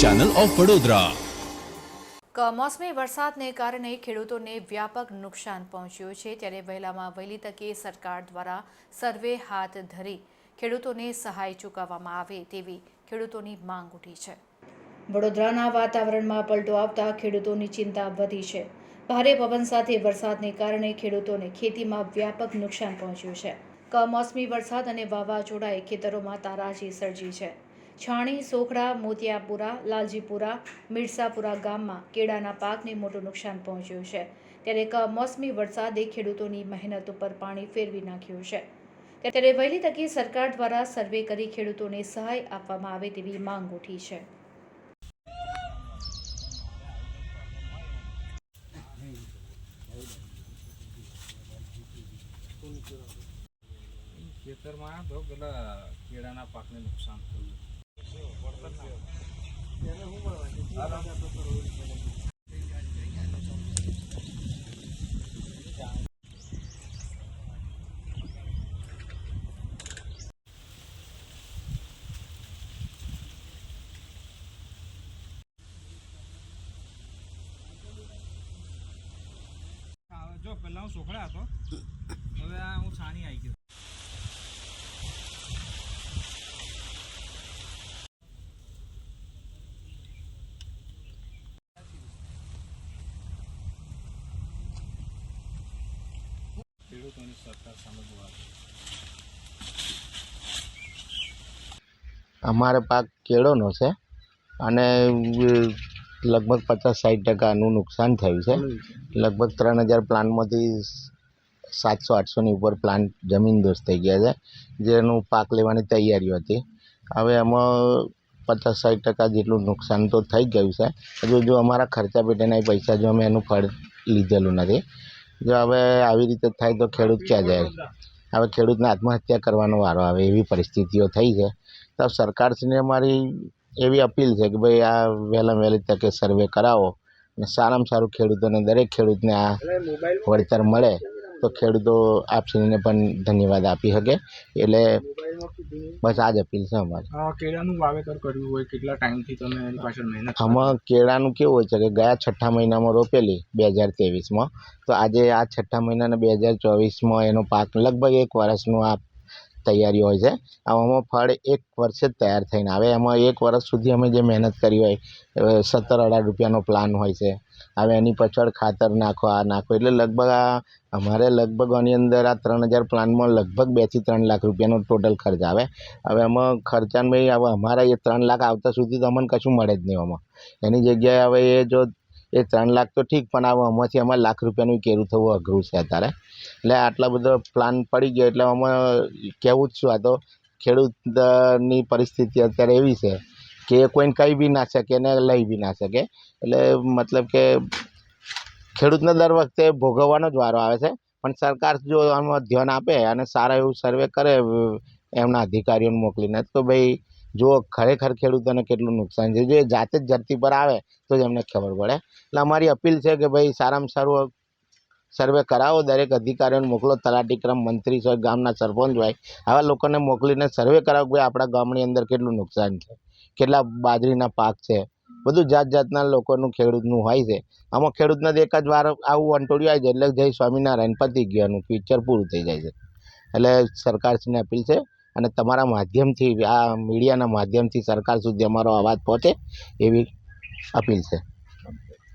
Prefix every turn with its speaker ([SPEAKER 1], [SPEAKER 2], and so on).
[SPEAKER 1] Channel of Vadodara
[SPEAKER 2] કમોસમી વરસાદને કારણે ખેડૂતોને વ્યાપક નુકસાન પહોંચ્યું છે ત્યારે વહેલામાં વહેલી તકે સરકાર દ્વારા સર્વે હાથ ધરી ખેડૂતોને સહાય ચૂકવવામાં આવે તેવી ખેડૂતોની માંગ ઉઠી છે. વડોદરાના વાતાવરણમાં પલટો આવતા ખેડૂતોની ચિંતા વધી છે. ભારે પવન સાથે વરસાદને કારણે ખેડૂતોને ખેતીમાં વ્યાપક નુકસાન પહોંચ્યું છે. કમોસમી વરસાદ અને વાવાઝોડાએ ખેતરોમાં તારાજી સર્જી છે. છાણી, સોખડા, મોતિયાપુરા, લાલજીપુરા, મિરસાપુરા ગામમાં કેળાના પાકને મોટું નુકસાન પહોંચ્યું છે. ત્યારે કમોસમી વરસાદે ખેડૂતોની મહેનત ઉપર પાણી ફેરવી નાખ્યું છે. ત્યારે વહેલી તકે સરકાર દ્વારા સર્વે કરી ખેડૂતોને સહાય આપવામાં આવે તેવી માંગ ઉઠી છે.
[SPEAKER 3] ખેતરમાં તો પેલા કેળાના પાકને નુકસાન થયું. જો પેલા હું સોખડા હતો. હવે આ હું છાણી આવી ગયો. છે
[SPEAKER 4] અમારે પાક કેળોનો છે અને લગભગ પચાસ સાઠ ટકાનું નુકસાન થયું છે. લગભગ ત્રણ હજાર પ્લાન્ટમાંથી સાતસો, આઠસોની ઉપર પ્લાન્ટ જમીનદોસ્ત થઈ ગયા છે, જેનું પાક લેવાની તૈયારીઓ હતી. હવે એમાં પચાસ સાઠ ટકા જેટલું નુકસાન તો થઈ ગયું છે. હજુ જો અમારા ખર્ચા પેટેના પૈસા જો અમે એનું ફળ લીધેલું નથી. જો હવે આવી રીતે થાય તો ખેડૂત ક્યાં જાય? હવે ખેડૂતને આત્મહત્યા કરવાનો વારો આવે, એવી પરિસ્થિતિઓ થઈ છે. તો સરકારશ્રીને મારી એવી અપીલ છે કે ભાઈ આ વહેલામાં વહેલી તકે સર્વે કરાવો અને સારામાં સારું ખેડૂતોને દરેક ખેડૂતને આ વળતર મળે. તો ખેડૂતો આપશ્રીને પણ ધન્યવાદ આપી શકે. એટલે બસ આ જ અપીલ છે અમારી.
[SPEAKER 3] કેળાનું વાવેતર કર્યું હોય કેટલા ટાઈમથી તમે એની પાછળ મહેનત
[SPEAKER 4] આમાં કેળાનું કેવું હોય છે કે ગયા છઠ્ઠા મહિનામાં રોપેલી બે હજાર ત્રેવીસમાં. તો આજે આ છઠ્ઠા મહિનાના બે હજાર ચોવીસમાં એનો પાક લગભગ એક વર્ષનું આ તૈયારી હોય છે. આમાં ફળ એક વર્ષે જ તૈયાર થઈને આવે. એમાં એક વર્ષ સુધી અમે જે મહેનત કરી હોય સત્તર અઢાર રૂપિયાનો પ્લાન હોય છે. હવે એની પાછળ ખાતર નાખો, આ નાખો. એટલે લગભગ આ, અમારે લગભગ આની અંદર આ ત્રણ હજાર પ્લાનમાં લગભગ બેથી ત્રણ લાખ રૂપિયાનો ટોટલ ખર્ચ આવે. હવે એમાં ખર્ચાને ભાઈ, હવે અમારા એ ત્રણ લાખ આવતા સુધી તો અમને કશું મળે જ નહીં આમાં. એની જગ્યાએ હવે એ જો એ ત્રણ લાખ તો ઠીક, પણ હવે આમાંથી અમારે લાખ રૂપિયાનું કેરું થવું અઘરું છે અત્યારે. એટલે આટલા બધો પ્લાન પડી ગયો, એટલે અમે કહેવું જ છું, આ તો ખેડૂતની પરિસ્થિતિ અત્યારે એવી છે કે એ કોઈને કહી બી ના શકે ને લઈ બી ના શકે. એટલે મતલબ કે ખેડૂતને દર વખતે ભોગવવાનો જ વારો આવે છે. પણ સરકાર જો આમાં ધ્યાન આપે અને સારા એવું સર્વે કરે, એમના અધિકારીઓને મોકલીને, તો ભાઈ જુઓ ખરેખર ખેડૂતોને કેટલું નુકસાન છે જો એ જાતે જ ધરતી પર આવે, તો જ એમને ખબર પડે. એટલે અમારી અપીલ છે કે ભાઈ સારામાં સારું સર્વે કરાવો, દરેક અધિકારીઓને મોકલો, તલાટી ક્રમ મંત્રી હોય ગામના સરપંચ હોય, આવા લોકોને મોકલીને સર્વે કરાવો કે આપણા ગામની અંદર કેટલું નુકસાન છે, કેટલા બાજરીના પાક છે, બધું જાત જાતના લોકોનું ખેડૂતનું હોય છે. આમાં ખેડૂતને એક જ વાર આવું અંટોળ્યું આવી જાય, એટલે જય સ્વામિનારાયણ પતી ગયાનું ફ્યુચર પૂરું થઈ જાય છે. એટલે સરકારશ્રીને અપીલ છે અને તમારા માધ્યમથી આ મીડિયાના માધ્યમથી સરકાર સુધી અમારો અવાજ પહોંચે એવી અપીલ છે.